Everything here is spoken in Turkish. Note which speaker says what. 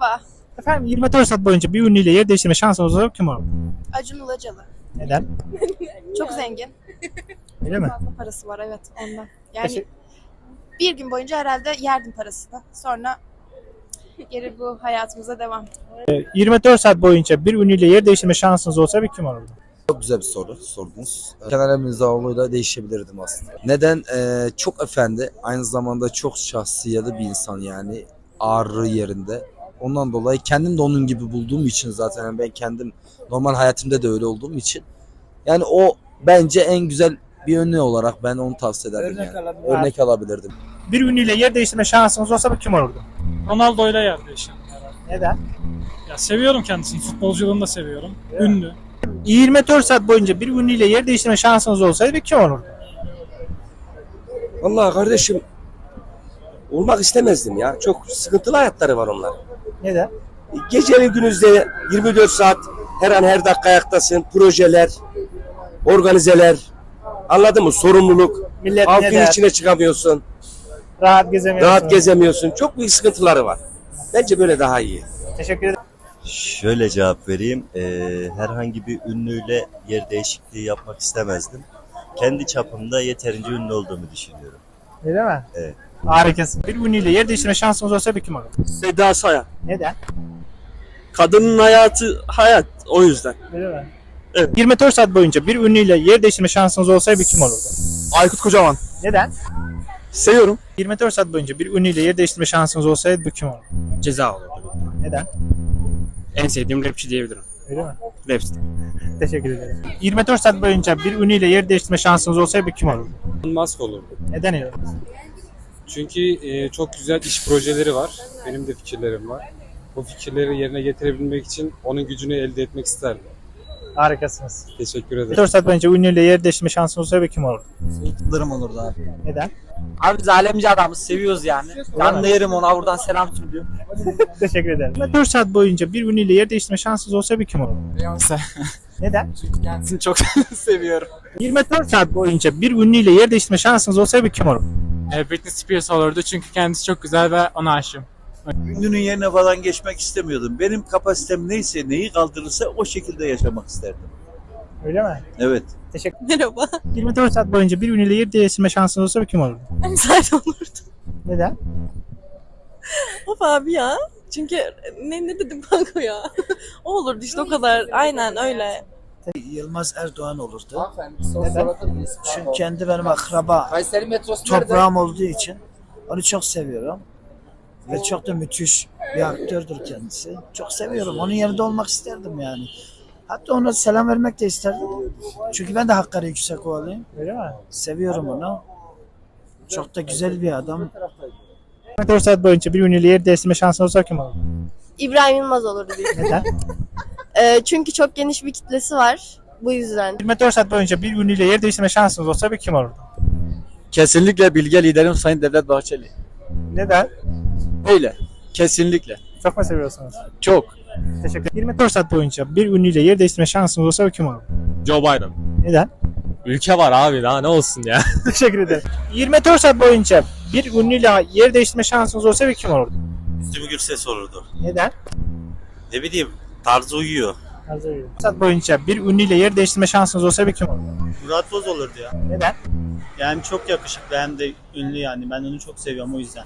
Speaker 1: Merhaba.
Speaker 2: Efendim 24 saat boyunca bir ünlüyle yer değiştirme şansınız olsa kim olur?
Speaker 1: Acun Ilıcalı.
Speaker 2: Neden?
Speaker 1: Çok zengin.
Speaker 2: Öyle mi?
Speaker 1: Fazla parası var evet ondan. Yani
Speaker 2: Teşekkür-
Speaker 1: bir gün boyunca herhalde yerdim parasını. Sonra geri bu hayatımıza devam.
Speaker 2: 24 saat boyunca bir ünlüyle yer değiştirme şansınız olsa bir kim olurdu?
Speaker 3: Çok güzel bir soru sordunuz. Kenan Emirzağoğlu'yla değişebilirdim aslında. Neden? Ee, çok efendi, aynı zamanda çok şahsiyetli bir insan yani ağrı yerinde. Ondan dolayı kendim de onun gibi bulduğum için zaten yani ben kendim normal hayatımda da öyle olduğum için. Yani o bence en güzel bir ünlü olarak ben onu tavsiye ederdim
Speaker 4: Örnek
Speaker 3: yani.
Speaker 4: alabilirim.
Speaker 3: Örnek alabilirdim.
Speaker 2: Bir ünlüyle yer değiştirme şansınız olsa bir kim olurdu?
Speaker 5: Ronaldo'yla yer değişen.
Speaker 2: Neden?
Speaker 5: Ya seviyorum kendisini. Futbolculuğunu da seviyorum. Ünlü.
Speaker 2: 24 saat boyunca bir ünlüyle yer değiştirme şansınız olsaydı bir kim olurdu?
Speaker 4: Vallahi kardeşim olmak istemezdim ya. Çok sıkıntılı hayatları var onlar.
Speaker 2: Neden?
Speaker 4: Geceli gündüzde 24 saat her an her dakika ayaktasın. Projeler, organizeler. Anladın mı? Sorumluluk.
Speaker 2: Millet
Speaker 4: Halkın
Speaker 2: ne der?
Speaker 4: içine çıkamıyorsun.
Speaker 2: Rahat gezemiyorsunuz.
Speaker 4: Rahat gezemiyorsun. Çok büyük sıkıntıları var. Bence böyle daha iyi.
Speaker 2: Teşekkür ederim.
Speaker 6: Şöyle cevap vereyim. Ee, herhangi bir ünlüyle yer değişikliği yapmak istemezdim. Kendi çapımda yeterince ünlü olduğumu düşünüyorum.
Speaker 2: Öyle mi?
Speaker 6: Evet.
Speaker 2: Harikasın. Bir ünlüyle yer değiştirme şansınız olsa bir kim olurdu?
Speaker 7: Seda Sayan.
Speaker 2: Neden?
Speaker 7: Kadının hayatı hayat o yüzden.
Speaker 2: Öyle mi?
Speaker 7: Evet.
Speaker 2: 24 saat boyunca bir ünlüyle yer değiştirme şansınız olsaydı bir kim olurdu?
Speaker 7: Aykut Kocaman.
Speaker 2: Neden?
Speaker 7: Seviyorum.
Speaker 2: 24 saat boyunca bir ünlüyle yer değiştirme şansınız olsaydı bir kim olurdu?
Speaker 8: Ceza olurdu.
Speaker 2: Neden?
Speaker 8: En sevdiğim rapçi diyebilirim.
Speaker 2: Öyle mi?
Speaker 8: Rapçi.
Speaker 2: Teşekkür ederim. 24 saat boyunca bir ünlüyle yer değiştirme şansınız olsaydı bir kim olurdu?
Speaker 9: Elon Musk olurdu.
Speaker 2: Neden öyle?
Speaker 9: Çünkü e, çok güzel iş projeleri var. Benim de fikirlerim var. Bu fikirleri yerine getirebilmek için onun gücünü elde etmek isterdim.
Speaker 2: Harikasınız.
Speaker 9: Teşekkür ederim.
Speaker 2: 24 saat boyunca ünlüyle yer değiştirme şansınız olsaydı bir kim olurdu?
Speaker 3: Yıldırım olurdu abi.
Speaker 2: Neden?
Speaker 10: Abi biz alemci adamız seviyoruz yani. Canlı yerim ona buradan selam söylüyorum.
Speaker 2: Teşekkür ederim. 24 saat boyunca bir ünlüyle yer değiştirme şansınız olsa bir kim olurdu?
Speaker 10: Beyoncé.
Speaker 2: Neden?
Speaker 10: Kendisini çok seviyorum.
Speaker 2: 24 saat boyunca bir ünlüyle yer değiştirme şansınız olsa bir kim olurdu?
Speaker 8: E, Britney Spears olurdu çünkü kendisi çok güzel ve ona aşığım.
Speaker 11: Ünlünün yerine falan geçmek istemiyordum. Benim kapasitem neyse, neyi kaldırırsa o şekilde yaşamak isterdim.
Speaker 2: Öyle mi?
Speaker 11: Evet.
Speaker 2: Teşekkür
Speaker 12: Merhaba.
Speaker 2: 24 saat boyunca bir ünlüyle yer değiştirme şansınız olsa bir kim olurdu?
Speaker 12: Zaten olurdu.
Speaker 2: Neden?
Speaker 12: Of abi ya. Çünkü ne, ne dedim banko ya? o olurdu işte o kadar. Aynen öyle.
Speaker 10: Yılmaz Erdoğan olurdu.
Speaker 2: Neden?
Speaker 10: Çünkü kendi benim akraba toprağım olduğu için onu çok seviyorum. Ve çok da müthiş bir aktördür kendisi. Çok seviyorum. Onun yerinde olmak isterdim yani. Hatta ona selam vermek de isterdim. Çünkü ben de Hakkari Yüksekovalıyım.
Speaker 2: Öyle mi?
Speaker 10: Seviyorum onu. Çok da güzel bir adam.
Speaker 2: 24 saat boyunca bir ünlüyle yer değiştirme şansınız olsa kim olurdu?
Speaker 12: İbrahim Yılmaz olurdu büyük.
Speaker 2: Neden?
Speaker 12: Ee, çünkü çok geniş bir kitlesi var. Bu yüzden.
Speaker 2: 24 saat boyunca bir ünlüyle yer değiştirme şansınız olsa bir kim olurdu?
Speaker 7: Kesinlikle bilge liderim Sayın Devlet Bahçeli.
Speaker 2: Neden?
Speaker 7: Öyle. Kesinlikle.
Speaker 2: Çok mu seviyorsunuz?
Speaker 7: Çok.
Speaker 2: Teşekkür ederim. 24 saat boyunca bir ünlüyle yer değiştirme şansınız olsa bir kim olurdu?
Speaker 8: Joe Biden.
Speaker 2: Neden?
Speaker 8: Ülke var abi daha ne olsun ya.
Speaker 2: Teşekkür ederim. 24 saat boyunca bir ünlüyle yer değiştirme şansınız olsa bir kim olurdu?
Speaker 6: Müslüm Gürses olurdu.
Speaker 2: Neden?
Speaker 6: Ne bileyim tarzı uyuyor.
Speaker 2: 24 saat boyunca bir ünlüyle yer değiştirme şansınız olsa bir kim olurdu?
Speaker 6: Murat Boz olurdu ya.
Speaker 2: Neden?
Speaker 7: Yani çok yakışıklı hem de ünlü yani. Ben onu çok seviyorum o yüzden.